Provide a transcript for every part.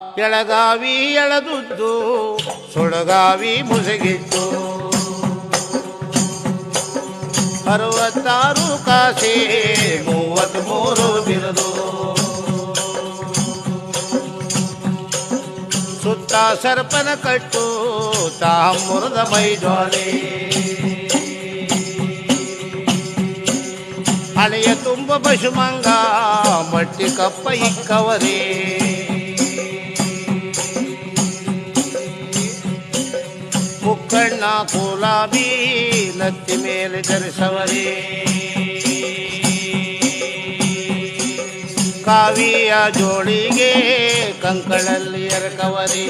ಎಳಗಾವಿ ಎಳೆದುದ್ದು, ಸುಳಗಾವಿ ಮುಸುಗಿತ್ತು ಅರವತ್ತಾರು ಕಾಸೆ ಮೂವತ್ತ್ಮೂರು ಬಿರದು. ಸುತ್ತ ಸರ್ಪನ ಕಟ್ಟು, ತಾಮುರದ ಮೈಜೋಲೆ. ಹಳೆಯ ತುಂಬ ಪಶುಮಂಗ, ಮಟ್ಟಿ ಕಪ್ಪ ಇಕ್ಕವರೇ. ಮುಕ್ಕಣ್ಣ ಕೋಲಾಬಿ ನತ್ತಿ ಮೇಲೆ ಧರಿಸವರೇ ಕಾವಿಯ ಜೋಳಿಗೆ ಕಂಕಳಲ್ಲಿ ಎರಕವರಿ.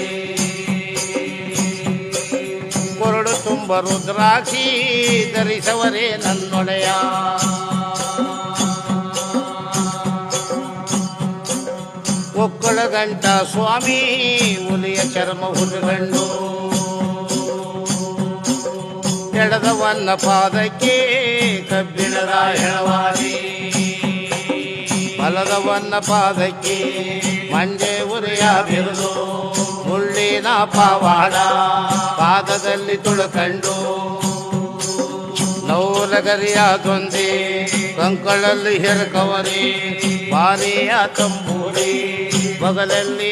ಕೊರಡು ತುಂಬ ರುದ್ರಾಕ್ಷಿ ಧರಿಸವರೇ ನನ್ನೊಡೆಯ. ಒಕ್ಕಳ ಗಂಟ ಸ್ವಾಮಿ ಹುಲಿಯ ಚರ್ಮ ಹುಡುಗಂಡು ಎಡದವನ್ನ ಪಾದಕ್ಕೆ, ಕಬ್ಬಿಣದ ಹೆಳವಾರಿ ಬಲದವನ್ನ ಪಾದಕ್ಕೆ ಮಂಡೆ ಉರಿಯ ಬಿರುದು, ಮುಳ್ಳಿನ ಪಾವಾಡ, ಪಾದದಲ್ಲಿ ತುಳುಕಂಡು ನೌಲಗರಿಯ ಗೊಂದಿ ಕಂಕಳಲ್ಲಿ ಹೆರಕವರಿ, ಬಾರಿಯ ತಂಬೂರಿ, ಬಗಲಲ್ಲಿ